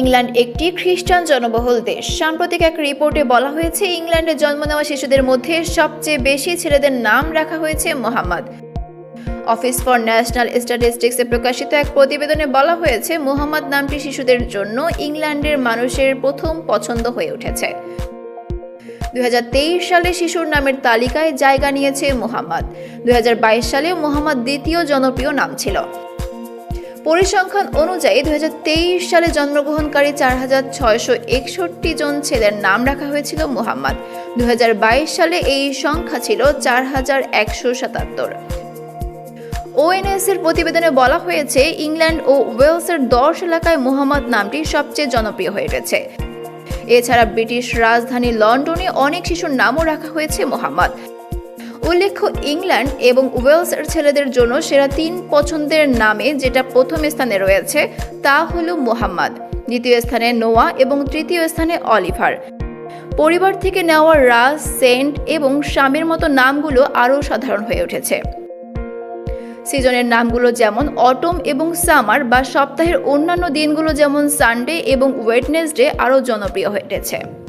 England একটি খ্রিস্টান জনবহুল দেশ। সাম্প্রতিক এক রিপোর্টে বলা হয়েছে, ইংল্যান্ডে জন্ম নেওয়া শিশুদের মধ্যে সবচেয়ে বেশি ছেলেদের নাম রাখা হয়েছে মোহাম্মদ। অফিস ফর ন্যাশনাল স্ট্যাটিস্টিক্সে প্রকাশিত এক প্রতিবেদনে বলা হয়েছে, মোহাম্মদ নামটি শিশুদের জন্য ইংল্যান্ডের মানুষের প্রথম পছন্দ হয়ে উঠেছে। দুই হাজার তেইশ সালে শিশুর নামের তালিকায় জায়গা নিয়েছে মোহাম্মদ। দুই হাজার বাইশ সালে মোহাম্মদ দ্বিতীয় জনপ্রিয় নাম ছিল। পরিসংখ্যান অনুযায়ী দু হাজার তেইশ সালে জন্মগ্রহণকারী চার হাজার ছয়শো একষট্টি জন ছেলের নাম রাখা হয়েছিল মোহাম্মদ। দুই সালে এই সংখ্যা ছিল চার হাজার একশো সাতাত্তর। ওএনএস এর প্রতিবেদনে বলা হয়েছে, ইংল্যান্ড ও ওয়েলসের দশ এলাকায় মোহাম্মদ নামটি সবচেয়ে জনপ্রিয় হয়ে উঠেছে এছাড়া ব্রিটিশ রাজধানী লন্ডনে অনেক শিশুর নামও রাখা হয়েছে মোহাম্মদ। উল্লেখ্য, ইংল্যান্ড এবং ওয়েলসের ছেলেদের জন্য সেরা তিন পছন্দের নামে যেটা প্রথম স্থানে রয়েছে, তা হল মোহাম্মদ। দ্বিতীয় স্থানে নোয়া এবং তৃতীয় স্থানে অলিভার। পরিবার থেকে নেওয়া রাজ, সেন্ট এবং স্বামীর মতো নামগুলো আরও সাধারণ হয়ে উঠেছে। সিজনের নামগুলো যেমন অটম এবং সামার বা সপ্তাহের অন্যান্য দিনগুলো যেমন সানডে এবং ওয়েডনেসডে আরও জনপ্রিয় হয়ে উঠেছে।